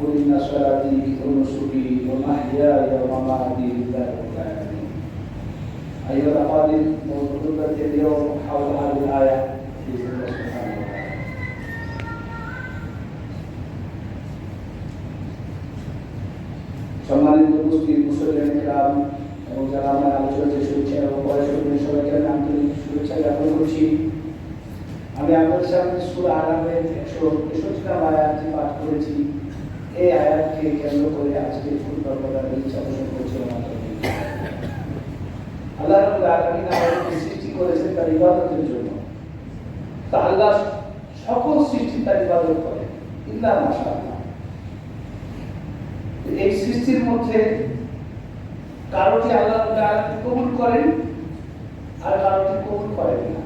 قل إن صلاتي ونسكي ومحياي ومماتي لله رب العالمين أيها الأفاضل موضوع اليوم حول هذه الآية بإذن الله سبحانه وتعالى সম্মানিত উপস্থিত মুসলিম গ্রাম এবং যারা আমার আলোচনাতে শুনছেন এবং পরে শুনবেন সবাইকে আমি আন্তরিক শুভেচ্ছা জ্ঞাপন করছি আমি আপনাদের সামনে সুর আরামের একশো তেষট্টি নাম আয়াতটি পাঠ করেছি এই আয়াতকে কেন্দ্র করে আজকে ফুটবল করার ইচ্ছা পোষণ আল্লাহ রাব্বুল আলামিন আমাদেরকে সৃষ্টি করেছেন তার ইবাদতের জন্য। তা আল্লাহ সকল সৃষ্টি তার ইবাদত করে। ইল্লা মাশাআল্লাহ। এই সৃষ্টির মধ্যে কারোটি আল্লাহ কবুল করেন আর কারোটি কবুল করেন না।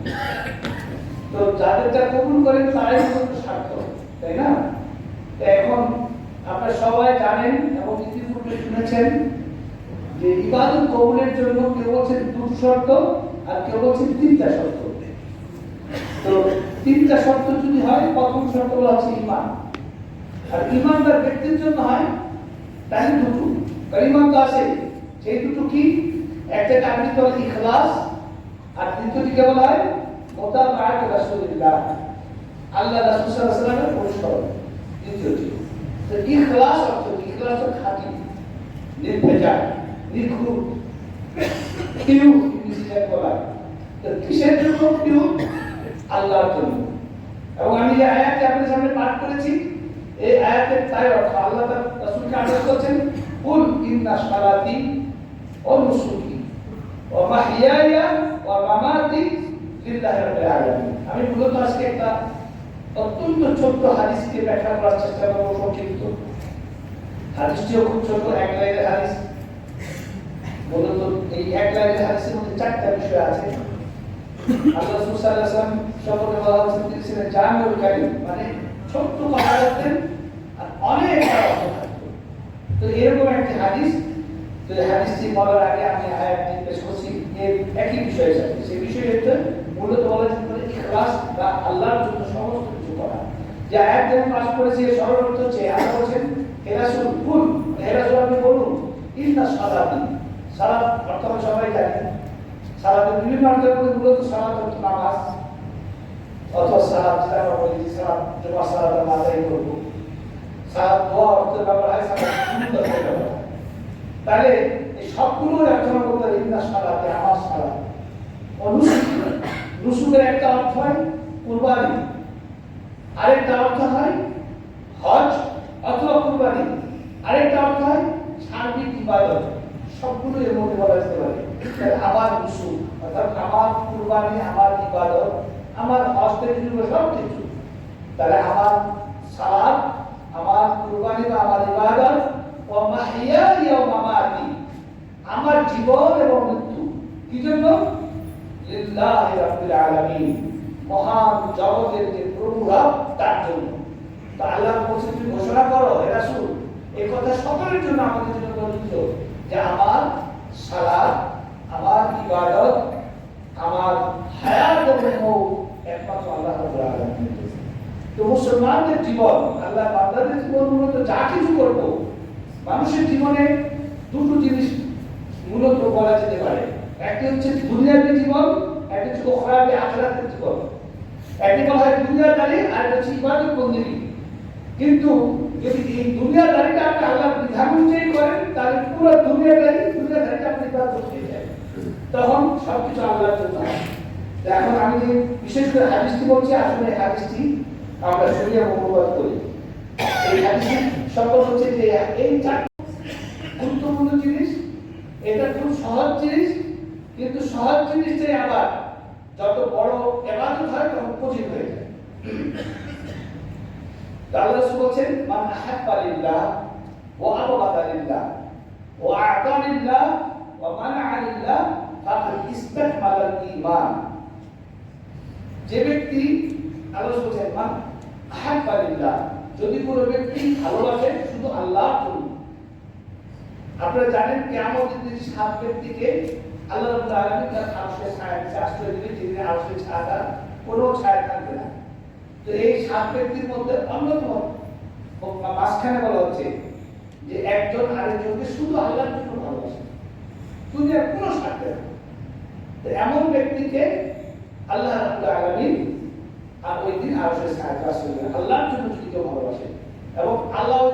তো যাদেরটা কবুল করেন তারাই সার্থক, তাই না? এখন আপনারা সবাই জানেন এবং ইতিপূর্বে শুনেছেন যে ইবাদত কবুলের জন্য কেউ বলছেন দুটো শর্ত আর কেউ বলছেন তিনটা শর্ত। তো তিনটা শর্ত যদি হয়, প্রথম শর্ত হলো হচ্ছে ইমান আর ইমানদার ব্যক্তির জন্য হয় তাই দুটো। ইমান তো আছে। সেই দুটো কি? একটা কারণ হলো ইখলাস, আর দ্বিতীয়টি কেবল হয় মোতাবাআত রাসূলুল্লাহ। আল্লাহ রাসূল সাল্লাল্লাহু আলাইহি অনুসরণ। দ্বিতীয়টি। তো ইখলাস অর্থ অর্থ খাঁটি। নির্ভেজাল নির্ঘুম পিউ বলা হয়। তো কিসের জন্য পিউ আল্লাহর জন্য। এবং আমি যে আয়াতটি আপনাদের সামনে পাঠ করেছি, এই আয়াতের তাই অর্থ আল্লাহ তার রাসূলকে আদেশ করছেন, কুল ইন্না সালাতি ওয়া নুসুকি, ওয়া মাহইয়ায়া ওয়া মামাতি লিল্লাহি রাব্বিল আলামিন। আমি মূলত আজকে একটা অত্যন্ত ছোট্ট হাদিসকে ব্যাখ্যা করার চেষ্টা করব, সংক্ষিপ্ত। হাদিসটিও খুব ছোট এক লাইনের হাদিস। মূলত এই এক লাইনের হাদিসের মধ্যে চারটা বিষয় আছে। আল্লাহ মানে তো এরকম একটি হাদিস, তো হাদিসটি বলার আগে আমি একই বিষয়ের সাথে সেই বিষয় হচ্ছে, মূলত বলা যেতে আল্লাহর জন্য যে আয়াত আমি পাশ করেছি সরল অর্থ হচ্ছে আল্লাহ বলছেন, হে রাসূল কুল হে রাসূল, আপনি বলুন, ইন্না সালাতি। সালাত অর্থ সবাই জানি। সালাতের বিভিন্ন অর্থের মধ্যে মূলত সালাত অর্থ নামাজ, অথবা সালাত যেটা আমরা বলি যে সালাত জমা সালাত আমরা আদায় করব। সালাত দোয়া অর্থে ব্যবহার হয় সালাত সুন্নত অর্থে ব্যবহার। তাহলে এই সবগুলোর একটা বলতে ইন্না সালাতে, আমার সালাত। অনুসুক নুসুকের একটা অর্থ হয় কুরবানি। আরেকটা অর্থ হয় হজ অথবা কুরবানি। আরেকটা অর্থ হয় সার্বিক ইবাদত। সবগুলো এর মধ্যে বলা যেতে পারে। আমার নুসুক অর্থাৎ আমার কুরবানি, আমার ইবাদত, আমার থেকে শুরু সব কিছু তাহলে আমার সালাত আমার কুরবানি বা আমার ইবাদত ও মাহিয়াই ও মামাতি। আমার জীবন এবং মৃত্যু। কি জন্য? লিল্লাহি রাব্বিল আলামিন। মহান জগতের যে তার জন্য। আল্লাহ বলছে ঘোষণা করো এই কথা সকলের জন্য আমাদের জন্য যে আমার সালাত, আমার ইবাদত, আমার এবং মৌত একমাত্র আল্লাহ তো মুসলমানদের জীবন, আল্লাহ বান্দাদের মূলত যা কিছু করব, মানুষের জীবনে দুটো জিনিস মূলত বলা যেতে পারে। একটি হচ্ছে দুনিয়াবী জীবন, একটি হচ্ছে ওখরাবি আখরাতের জীবন। বলা হয় দুনিয়াদারি আর একটা হচ্ছে ইবাদত বন্দিগি কিন্তু যদি এই দুনিয়াদারিটা আপনি আল্লাহ বিধান অনুযায়ী করেন, তাহলে পুরো দুনিয়ার দাঁড়ি দুনিয়ার দুনিয়াদারিটা আপনি ইবাদত হয়ে যায় তখন সবকিছু আল্লাহর জন্য এখন আমি যে বিশেষ করে হাদিসটি বলছি, আসলে হাদিসটি আমরা সরিয়া অনুবাদ করি। এই হাদিসটি সকল হচ্ছে যে এই চার গুরুত্বপূর্ণ জিনিস, এটা খুব সহজ জিনিস, কিন্তু সহজ জিনিসটাই আবার যত বড় একাধিক হয়, তখন কঠিন হয়ে যায়। বলছেন, মান আহাব্বা লিল্লাহ ওয়া আবগাদা লিল্লাহ ওয়া আতা লিল্লাহ ওয়া লিল্লাহ ফাকাদ ঈমান। যে ব্যক্তি, আল্লাহ মান আহাব্বা লিল্লাহ, যদি কোনো ব্যক্তি ভালোবাসে শুধু আল্লাহ আপনারা জানেন কেমন সাত ব্যক্তিকে আল্লাহ রাব্বুল আলামিন তার আরশের ছায়া নিচে আশ্রয় দিবে যেদিন আরশের ছায়া কোনো ছায়া থাকবে না। তো এই সাত ব্যক্তির মধ্যে অন্যতম মাঝখানে বলা হচ্ছে যে একজন আরেকজনকে শুধু আল্লাহর জন্য ভালোবাসে। দুনিয়ার কোনো না তো এমন ব্যক্তিকে আল্লাহ রাব্বুল আলামিন আর ওই দিন আরশের ছায়া আশ্রয় দিবেন। আল্লাহর জন্য যদি কেউ ভালোবাসে এবং আল্লাহ ওই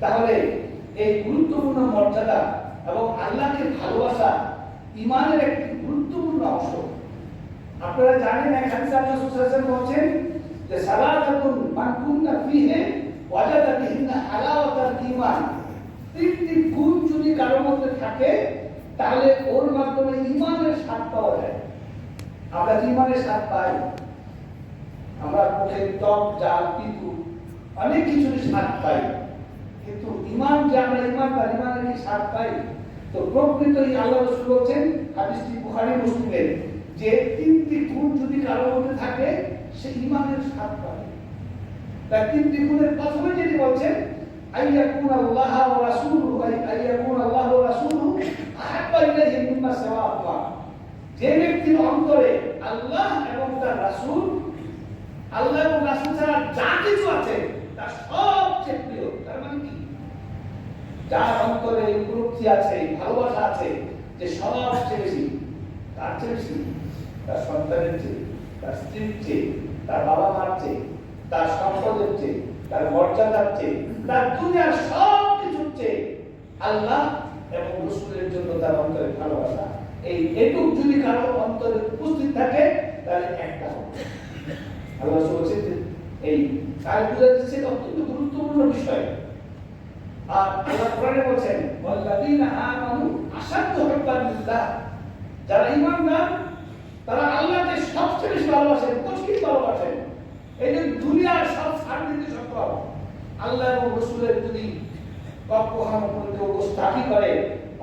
তাহলে এই গুরুত্বপূর্ণ মর্যাদা এবং আল্লাহকে ভালোবাসা ইমানের একটি গুরুত্বপূর্ণ অংশ। আপনারা জানেন এক হাদিসে বলছেন যে, সালাতাতুন মান কুননা ফিহি ওয়াজাদা বিহিন্না হালাওয়াতাল ঈমান। তিনটি গুণ যদি কারোর মধ্যে থাকে, তাহলে ওর মাধ্যমে ঈমানের স্বাদ পাওয়া যায়। আমরা কি ঈমানের স্বাদ পাই? আমরা মুখে টক, জাল, পিতু, অনেক কিছুর স্বাদ পাই। কিন্তু ইমান যে আমরা ইমান তার ইমানের কি স্বাদ পাই? তো প্রকৃতই আল্লাহ রসুল বলছেন, হাদিসটি বুখারী, মুসলিমের, যে তিনটি গুণ যদি কারোর মধ্যে থাকে, সে ইমানের স্বাদ পায়। তার তিনটি গুণের প্রথমে যেটি বলছেন আইয়াকুন আল্লাহ ওয়া রাসূলুহু আইয়াকুন আল্লাহ ওয়া রাসূলুহু আহাব্বা ইলাইহি মিম্মা সাওয়া যে ব্যক্তির অন্তরে আল্লাহ এবং তার রাসূল, আল্লাহ এবং রাসূল ছাড়া যা কিছু আছে তার সবচেয়ে প্রিয়। তার মানে কি? যার অন্তরে উপলব্ধি আছে, ভালোবাসা আছে, যে সবচেয়ে বেশি, তার চেয়ে বেশি, তার সন্তানের চেয়ে, তার স্ত্রীর চেয়ে, তার বাবা মার চেয়ে তার সম্পদের চেয়ে, তার মর্যাদার চেয়ে, তার দুনিয়ার সব কিছুর চেয়ে আল্লাহ এবং রসুলের জন্য তার অন্তরে ভালোবাসা। এই এটুক যদি কারও অন্তরে উপস্থিত থাকে, তাহলে একটা হবে। আল্লাহ বলছেন এই বুঝা অত্যন্ত গুরুত্বপূর্ণ বিষয়। আর আল্লাহ কোরআনে বলছেন, ওয়াল্লাযীনা আমানু আশাদ্দু হুব্বান লিল্লাহ যারা ঈমানদার, তারা আল্লাহকে সবচেয়ে বেশি ভালোবাসেন কঠিন ভালোবাসেন এই যে দুনিয়ার সব ছাড় দিতে আল্লাহ এবং রসুলের যদি করে কেউ গোস্তাকি করে,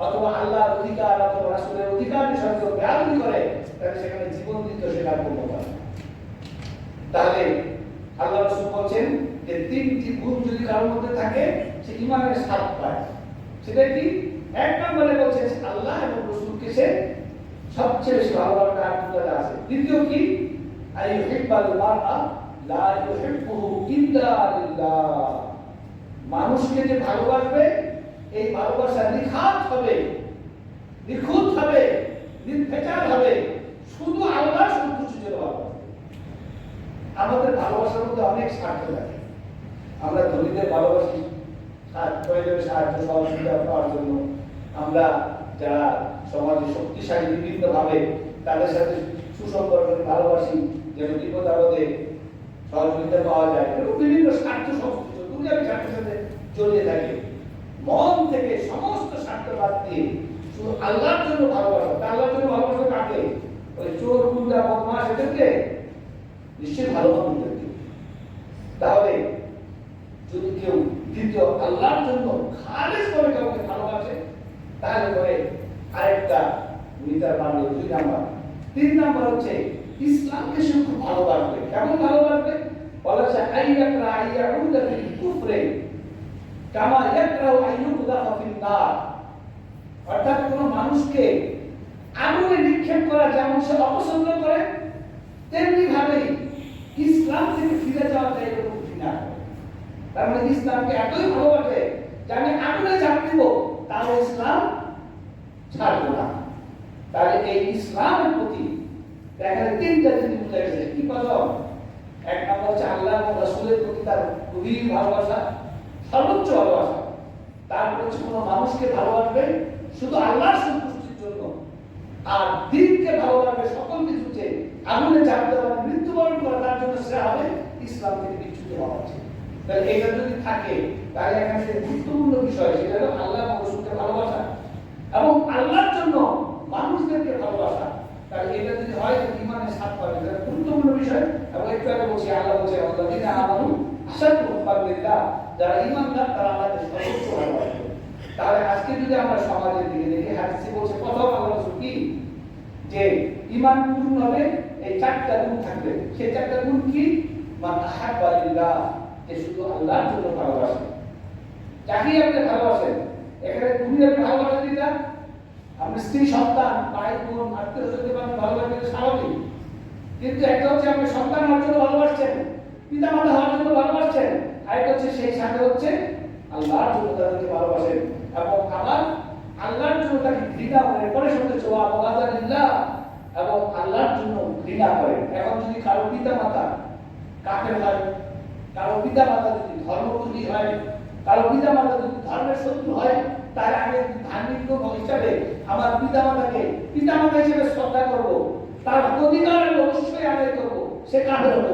অথবা আল্লাহর অধিকার অথবা রাসূলের অধিকার বিষয়ে বেয়াদবি করে, তাহলে সেখানে জীবন দিতে স্বীকার করতে পারে তাহলে আল্লাহ রসুল বলছেন যে তিনটি গুণ যদি কারোর মধ্যে থাকে, সে ইমানের স্বাদ পায়। সেটা কি? এক নম্বরে বলছে আল্লাহ এবং রসুলকে সে সবচেয়ে বেশি ভালোবাসা আছে। দ্বিতীয় কি? আই ইউহিব্বাল মারআ মানুষকে যে ভালোবাসবে, এই ভালোবাসা নিখাত হবে, নিখুঁত হবে, নির্ভেজাল হবে। শুধু আল্লাহ ভালোবাসবে আমাদের ভালোবাসার মধ্যে অনেক স্বার্থ থাকে। আমরা ধনীদের ভালোবাসি সাহায্য সহযোগিতা পাওয়ার জন্য। আমরা যারা সমাজে শক্তিশালী, বিভিন্নভাবে তাদের সাথে সুসম্পর্ক, ভালোবাসি, যেন বিপদ আপদে সহযোগিতা পাওয়া যায় এরকম বিভিন্ন স্বার্থ সংশ্লিষ্ট দুনিয়াবি স্বার্থের সাথে জড়িয়ে থাকে। মন থেকে সমস্ত স্বার্থ বাদ দিয়ে শুধু আল্লাহর জন্য ভালোবাসা আল্লাহর জন্য ভালোবাসা কাকে? ওই চোর, গুন্ডা বদমাস এদেরকে নিশ্চয়ই ভালোবাসা তাহলে যদি কেউ দ্বিতীয় আল্লাহর জন্য খালেজ করে কাউকে ভালোবাসে, তাহলে পরে আরেকটা উনি তার দুই নাম্বার। তিন নাম্বার হচ্ছে ইসলামকে সে খুব ভালোবাসবে কেমন ভালোবাসবে বলা হচ্ছে আইয়াকরা আইয়াউদা ফিল কুফরে কামা ইয়াকরাউ আইয়ুদা ফিল নার অর্থাৎ কোন মানুষকে আগুনে নিক্ষেপ করা, যেমন সে অপছন্দ করে, তেমনি ভাবেই ইসলাম থেকে ফিরে যাওয়াটা এরকম ঘৃণা তার মানে ইসলামকে এতই ভালোবাসে যে আমি আগুনে চাপ দিব তাও ইসলাম ছাড়বো না। তাহলে এই ইসলামের প্রতি এখানে তিনটা জিনিস বুঝা গেছে কি কদম এক নম্বর হচ্ছে আল্লাহ এবং রসুলের প্রতি তার গভীর ভালোবাসা, সর্বোচ্চ ভালোবাসা। তারপর হচ্ছে কোনো মানুষকে ভালোবাসবে শুধু আল্লাহর সন্তুষ্টির জন্য। আর দিনকে ভালোবাসবে সকল কিছুতে। আগুনে চাপ দেওয়া মৃত্যুবরণ করা তার জন্য সে হবে ইসলাম থেকে বিচ্যুত হওয়া উচিত। তাহলে এটা যদি থাকে, তাহলে এখানে যে গুরুত্বপূর্ণ বিষয়, সেটা হলো আল্লাহ এবং রসুলকে ভালোবাসা। এবং আল্লাহর জন্য মানুষদেরকে ভালোবাসা। তাহলে এটা যদি হয় ইমানের সাত পাবে। এটা গুরুত্বপূর্ণ বিষয়। এবং একটু আগে বলছি, আল্লাহ বলছে আল্লাহ দিনা আমানু আসাদু হুব্বাল্লিল্লাহ যারা ঈমানদার, তারা আল্লাহকে সর্বোচ্চ ভালোবাসে। তাহলে আজকে যদি আমরা সমাজের দিকে দেখি, হাদিসে বলছে, প্রথম আল্লাহ কি? যে ঈমান পূর্ণ হবে, এই চারটা গুণ থাকবে। সেই চারটা গুণ কি? মান আহাব্বা লিল্লাহ, যে শুধু আল্লাহর জন্য ভালোবাসে। যাকে আপনি ভালোবাসেন, এখানে আপনি ভালোবাসা দিতা আপনি স্ত্রী সন্তান ভাই বোন আত্মীয় স্বজন আপনি ভালোবাসেন এটা স্বাভাবিক। কিন্তু একটা হচ্ছে আপনি সন্তান হওয়ার জন্য ভালোবাসছেন পিতা মাতা হওয়ার জন্য ভালোবাসছেন, আরেকটা হচ্ছে সেই সাথে হচ্ছে আল্লাহর জন্য তাদেরকে ভালোবাসেন। এবং আবার আল্লাহর জন্য তাকে ঘৃণা করে পরে শুনতে চোয়া এবং আল্লাহর জন্য ঘৃণা করে। এখন যদি কারও পিতা মাতা কাফের হয়, কারও পিতা মাতা যদি ধর্মপতি হয়, কারও পিতা মাতা যদি ধর্মের শত্রু হয় তার আগে ধার্মিক হিসাবে আমার পিতা মাতাকে পিতা মাতা হিসেবে শ্রদ্ধা করব। তার অধিকার আমি অবশ্যই আদায় করব, সে কাফের হব।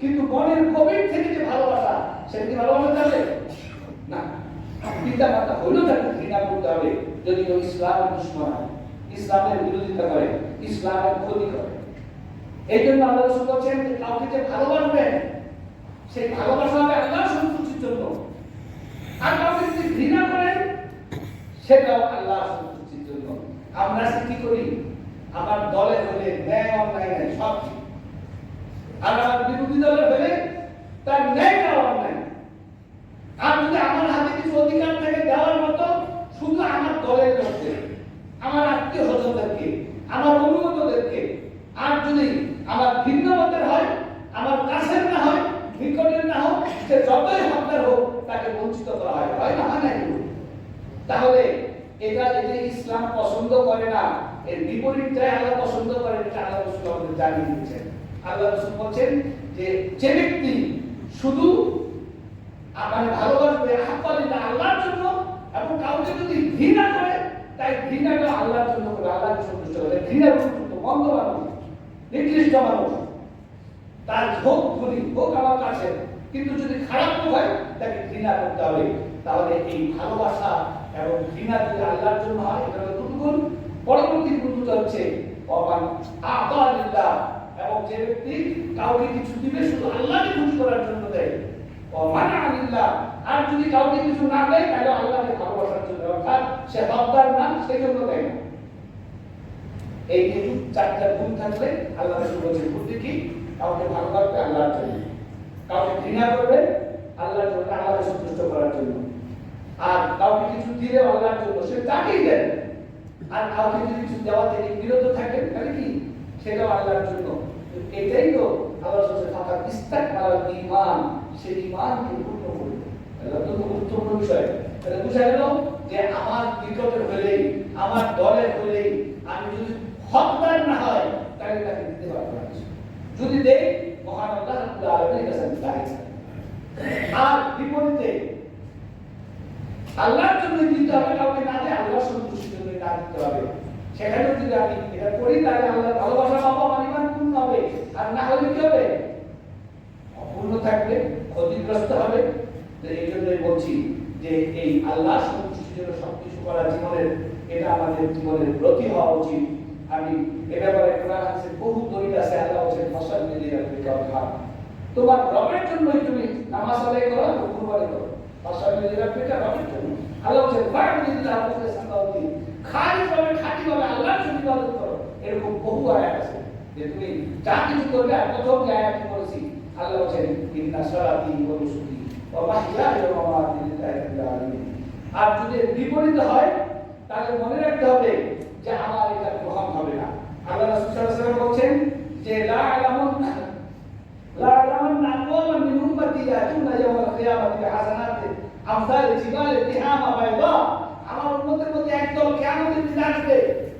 কিন্তু মনের গভীর থেকে যে ভালোবাসা, সেটা কি ভালোবাসা যাবে? না। পিতা মাতা হইলেও তাকে ঘৃণা করতে হবে যদি কেউ ইসলামের দুশ্মন ইসলামের বিরোধিতা করে, ইসলামের ক্ষতি করে। এই জন্য আল্লাহ রসুল বলছেন যে কাউকে যে ভালোবাসবেন, সেই ভালোবাসা হবে আল্লাহ সন্তুষ্টির জন্য। আর কাউকে যদি ঘৃণা করেন সেটাও আল্লাহ সন্তুষ্টির জন্য। আমরা কি করি আমার দলে হলে ন্যায় অন্যায় নেয় সব আর আমার বিরোধী দলে হলে তার ন্যায় অন্যায়। আর যদি আমার হাতে কিছু অধিকার থাকে দেওয়ার মতো শুধু আমার দলের লোকদের আমার আত্মীয় স্বজনদেরকে আমার অনুগতদেরকে আর যদি আমার ভিন্ন মতের হয় আমার কাছের না হয় নিকটের না হোক সে যতই হকদার হোক তাকে বঞ্চিত করা হয় হয় না হয় না এগুলো? তাহলে এটা যদি ইসলাম পছন্দ করে না এর বিপরীতটাই আল্লাহ পছন্দ করে এটা আল্লাহ রসুল আমাদের জানিয়ে দিচ্ছেন আল্লাহ রসুল বলছেন যে যে ব্যক্তি শুধু মানে ভালোবাসবে আহ্বানিতা আল্লাহর জন্য, এবং কাউকে যদি ঘৃণা করে, তাই ঘৃণাটা আল্লাহর জন্য করে আল্লাহকে সন্তুষ্ট করে ঘৃণার সন্তুষ্ট, মন্দ মানুষ, নিকৃষ্ট মানুষ। তার হোক ধনী হোক আমার কাছে, কিন্তু যদি খারাপ হয়, তাকে ঘৃণা করতে হবে। তাহলে এই ভালোবাসা এবং ঘৃণা যদি আল্লাহর জন্য হয় এটা হলো দুটো গুণ। পরবর্তী গুণটা হচ্ছে আতালিল্লাহ এবং যে ব্যক্তি কাউকে কিছু দিবে শুধু আল্লাহকে খুশি করার জন্য দেয়। আর যদি কাউকে কিছু না দেয়, তাহলে আল্লাহকে ভালোবাসার জন্য, অর্থাৎ সে হকদার না সেই জন্য দেয় না। এই যে চারটা গুণ থাকলে আল্লাহ রসুল বুদ্ধি কি কাউকে ভালোবাসবে আল্লাহর জন্য। কাউকে ঘৃণা করবে, আল্লাহর জন্য, আল্লাহকে সন্তুষ্ট করার জন্য। আর কাউকে কিছু দিলে আল্লাহর জন্য, সে তাকেই দেন আর কাউকে যদি কিছু দেওয়া থেকে বিরত থাকেন, তাহলে কি? সেটাও আল্লাহর জন্য। এটাই তো আল্লাহ সে ফাঁকা ইস্তাক মালার ইমান সেই ইমানকে পূর্ণ করবে এটা অত্যন্ত গুরুত্বপূর্ণ বিষয়। তাহলে বুঝা গেল যে আমার নিকটের হলেই, আমার দলের হলেই আমি যদি হকদার না হয়, তাহলে তাকে দিতে পারব না। যদি দেই, মহান আল্লাহ রাব্বুল আলামিনের কাছে থাকি। আর বিপরীতে, আল্লাহর জন্য দিতে হবে কাউকে না দিয়ে আল্লাহ সন্তুষ্টির না দিতে হবে। সেখানে যদি আমি এটা করি, তাহলে আল্লাহ ভালোবাসা পাবো আমার পূর্ণ হবে। আর না হলে কি হবে? অপূর্ণ থাকবে, ক্ষতিগ্রস্ত হবে। তো এই জন্যই বলছি যে এই আল্লাহ সন্তুষ্টির সবকিছু করা জীবনের, এটা আমাদের জীবনের ব্রতি হওয়া উচিত। আমি এ ব্যাপারে কোরআন হাদিসে বহু দলিল আছে, আল্লাহ বলেন ফসল মিলিয়ে রাখবে তোমার রবের জন্যই তুমি নামাজ আদায় করো কুরবানি করো। ফসল মিলিয়ে রাখবে রবের জন্য আল্লাহ বলেন বাড়ি দিল্লাহ বলতে সান্দাউদ্দিন খালি ভাবে খালি ভাবে আল্লাহর জন্য ইবাদত করো, এরকম বহু আয়াত আছে যে তুমি যা কিছু করবে আর প্রথম যে আয়াত বলেছি আল্লাহ বলেন ইন্না সালাতি ওয়া নুসুকি ওয়া মাহইয়ায়া ওয়া মামাতি লিল্লাহি আর যদি বিপরীত হয়, তাহলে মনে রাখতে হবে যে আমার এটা গ্রহণ হবে না। আল্লাহ রাসূল সাল্লাল্লাহু আলাইহি যে, লা আলামুন লা আলামুন মিন আমার উম্মতের মধ্যে একদল কিয়ামতের দিন আসবে ওই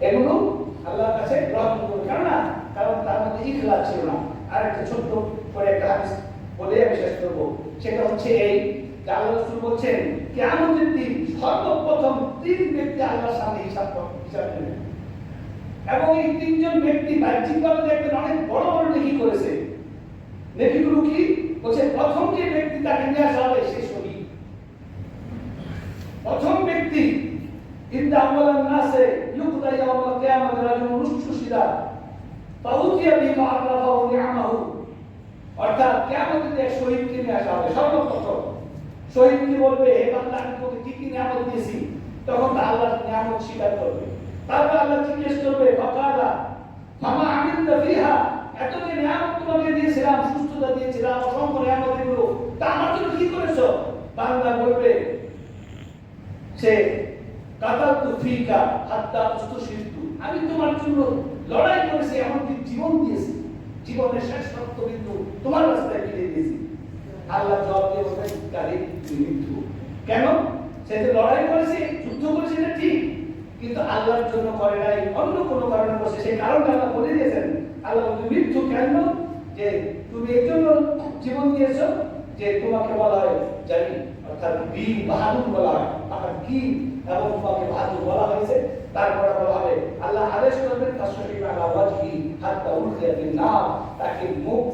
এগুলো আল্লাহর কাছে গ্রহণযোগ্য হবে। কেন না কারণ তার মধ্যে ইখলাস ছিল না। আর একটা ছোট্ট করে একটা হাদিস বলে আমি শেষ করব। সেটা হচ্ছে এই যে আল্লাহ রসুল বলছেন কেমন দিন সর্বপ্রথম তিন ব্যক্তি আল্লাহর সামনে হিসাব হিসাব নেবেন এবং এই তিনজন ব্যক্তি বাহ্যিকভাবে দেখবেন অনেক বড় বড় নেকি করেছে। নেকিগুলো কি? বলছে, প্রথম যে ব্যক্তি তাকে নিয়ে আসা হবে সে শহীদ। প্রথম ব্যক্তি ইন্দা আওয়ালান নাসে ইউকদা ইয়াউমাল কিয়ামাত রাজুলুন রুশুশিদা ফাউতিয়া বিমা আরাফাহু নি'মাহু অর্থাৎ কিয়ামতের দিনে এক শহীদকে নিয়ে আসা হবে সর্বপ্রথম শহীদ কি বলবে হে বান্দা আমি তোকে কি কি নিয়ামত দিয়েছি তখন তা আল্লাহর নিয়ামত স্বীকার করবে তারপর আল্লাহ জিজ্ঞেস করবে ফাকালা মামা আমিনতা ফিহা এত যে নিয়ামত তোমাকে দিয়েছিলাম সুস্থতা দিয়েছিলাম অসংখ্য নিয়ামত এগুলো তা আমার জন্য কি করেছ বান্দা বলবে সে কাতাল তুফিকা হাত্তা উস্তুশিরতু আমি তোমার জন্য লড়াই করেছি, এমনকি জীবন দিয়েছি। জীবনের শেষ রক্ত বিন্দু তোমার রাস্তায় ফিরে দিয়েছি। আল্লাহ জবাব দিয়ে বলবেন কারি মৃত্যু। কেন? সে যে লড়াই করেছে, যুদ্ধ করেছে, এটা ঠিক। কিন্তু আল্লাহর জন্য করে নাই, অন্য কোনো কারণে করছে। সেই কারণটা আল্লাহ বলে দিয়েছেন, আল্লাহ মৃত্যু কেন? যে তুমি এই জন্য জীবন দিয়েছ, যে তোমাকে বলা হয় জানি অর্থাৎ বীর বাহাদুর বলা হয়। আমার কি এবং তোমাকে বাহাদুর বলা হয়েছে। তারপরে বলা হবে, আল্লাহ আদেশ করবেন কাশ্বরী আল্লাহ ওয়াজহি হাত্তা উলকিয়া ফিন নার। তাকে মুখ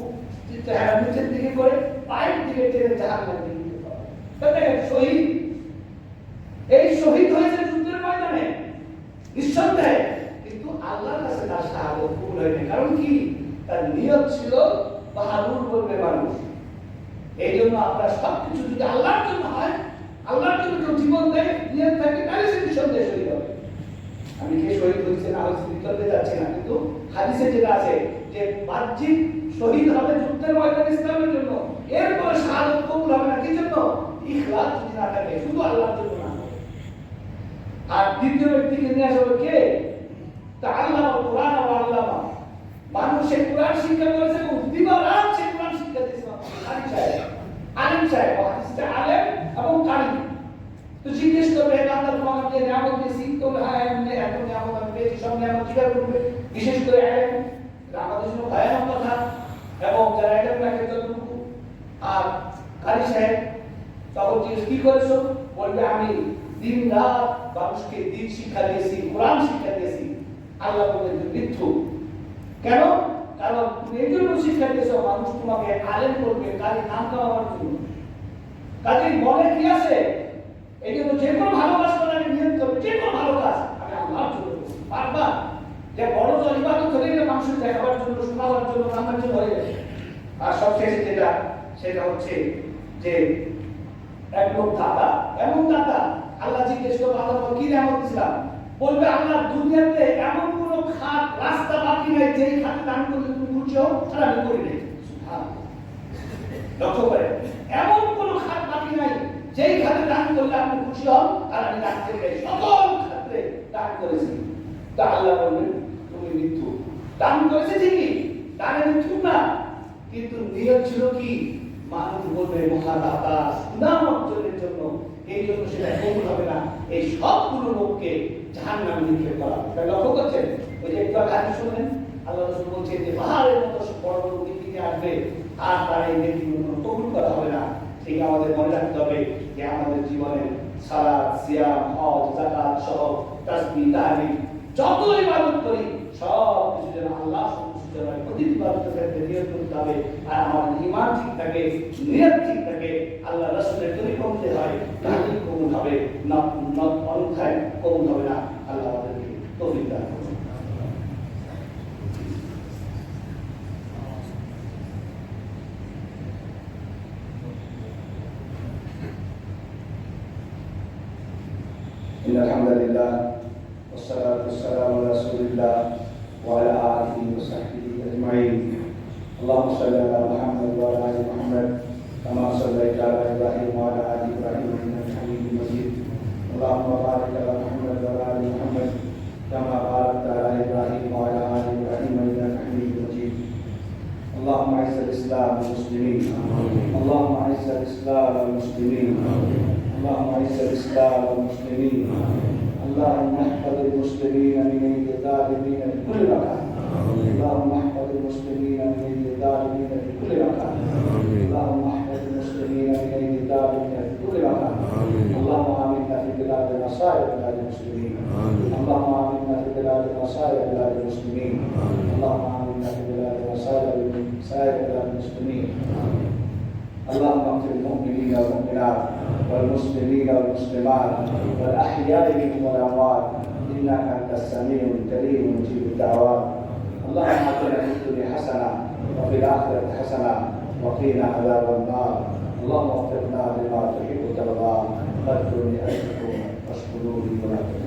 চেহারা নিচের দিকে করে পায়ের দিকে টেনে জাহান্নামে দিয়ে দিতে হবে তো শহীদ, এই শহীদ হয়েছে যুদ্ধের ময়দানে। নিঃসন্দেহে। কিন্তু আল্লাহর কাছে তার শাহাদত কবুল হয়নি। কারণ কি? তার নিয়ত ছিল বাহাদুর বলবে মানুষ। এই জন্য আমরা সব যদি আল্লাহর জন্য হয়, আল্লাহর জন্য কেউ জীবন দেয় থাকে, তাহলে সে নিঃসন্দেহে শহীদ হবে। আমি কে শহীদ হয়েছে না হয়েছে যাচ্ছি না, কিন্তু হাদিসে যেটা আছে যে বাহ্যিক শহীদ হবে যুদ্ধের ময়দানে ইসলামের জন্য। শাহাদত কবুল হবে না, কি জন্য? ইখলাস যদি না থাকে, শুধু আল্লাহর জন্য না। আর দ্বিতীয় ব্যক্তিকে নিয়ে আসা কে? তা আল্লাহ, কোরআন আল্লাহ মানুষ সে কোরআন শিক্ষা করেছে এবং আলিম সাহেব হাদিসটা আলেম এবং কারি তো জিজ্ঞেস করবে হে বান্দা তোমাকে যে নিয়ামত দিয়েছি, তো হ্যাঁ এত নিয়ামত আমি পেয়েছি, সব নিয়ামত স্বীকার করবে? বিশেষ করে আলেম আমাদের জন্য ভয়ানক কথা, এবং যারা আলেম রাখে ততটুকু আর কারি সাহেব তখন জিজ্ঞেস, কি করেছ? বলবে, আমি দিন রাত মানুষকে দিন শিক্ষা দিয়েছি, কোরআন শিক্ষা দিয়েছি। আল্লাহ যে, মৃত্যু। কেন? কারণ এই জন্য শিক্ষা দিয়েছ মানুষ তোমাকে আলেম করবে কারি নাম কামাবার জন্য। কাজে মনে কি আছে? এই জন্য যে কোনো ভালো কাজ নিয়ত করবে যে কোনো ভালো কাজ আমি আল্লাহর জন্য বারবার যে বড় জল ইবাদত হলে এটা মানুষের দেখাবার জন্য, শোনাবার জন্য নামার জন্য হয়ে যাবে আর সবশেষে যেটা, সেটা হচ্ছে যে এক লোক দাদা এমন দাদা আল্লাহ জিজ্ঞেস করব আল্লাহ কি নিয়ামত দিয়েছিলাম বলবে, আল্লাহ, দুনিয়াতে এমন কোন খাত রাস্তা বাকি নাই, যেই খাতে দান করলে তুমি হও আর আমি করি নাই। লক্ষ্য করে, এমন কোন খাত বাকি নাই, যেই খাতে দান করলে আপনি খুশি হন আর আমি দান করি নাই, সকল খাতে দান করেছি। তা আল্লাহ বললেন, তুমি মৃত্যু। দান করেছে ঠিকই, দানে মৃত্যু না, কিন্তু নিয়ত ছিল কি? মানুষ বলবে মহাদাতা নাম অর্জনের জন্য এই জন্য সেটা কবুল হবে না। এই সবগুলো লোককে জাহান নামে নিক্ষেপ করা হবে। লক্ষ্য করছেন? ওই যে একটু আগে শুনলেন? আল্লাহ রসুল বলছেন যে পাহাড়ের মতো বড় বড় আসবে, আর তার এই নীতিগুলো কবুল করা হবে না। ঠিক আমাদের মনে রাখতে হবে যে আমাদের জীবনে সালাদ সিয়াম, হজ জাকাত সহ তাসবিহ তাহলিল যত ইবাদত করি সব কিছু যেন আল্লাহ সন্তুষ্ট হয়। প্রতিটি ইবাদতের ক্ষেত্রে নিয়ত করতে হবে। আর আমাদের ঈমান ঠিক থাকে, নিয়ত ঠিক থাকে। আল্লাহ রাসূলের তরিকমতে হয় তাহলে কবুল হবে না না অন্যথায় কবুল হবে না আল্লাহ আমাদেরকে তৌফিক দান করুন إن الحمد لله والصلاة والسلام على رسول الله وعلى آله وصحبه أجمعين اللهم صل على محمد وعلى آل محمد كما صليت على إبراهيم وعلى آل إبراهيم إنك حميد مجيد. اللهم بارك على محمد وعلى آل محمد كما باركت على إبراهيم وعلى آل إبراهيم إنك حميد مجيد. اللهم أعز الإسلام والمسلمين. اللهم أعز الإسلام والمسلمين. اللهم أعز الإسلام والمسلمين. اللهم احفظ المسلمين من الظالمين في كل مكان. اللهم احفظ المسلمين من الظالمين في كل مكان. اللهم من كل مكان اللهم آمنا في بلادنا سائر بلاد المسلمين. اللهم آمنا في بلادنا سائر بلاد المسلمين. اللهم آمنا في سائر سائر بلاد المسلمين. اللهم اغفر المؤمنين والمؤمنات والمسلمين والمسلمات والأحياء منهم والأموات. إنك أنت السميع الكريم مجيب الدعوات. اللهم اتنا في الدنيا حسنه وفي الآخرة حسنه وقنا عذاب النار. اللهم وفقنا لما تحب وترضى فاذكروا لاجلكم واشكروا لي ولا تكفرون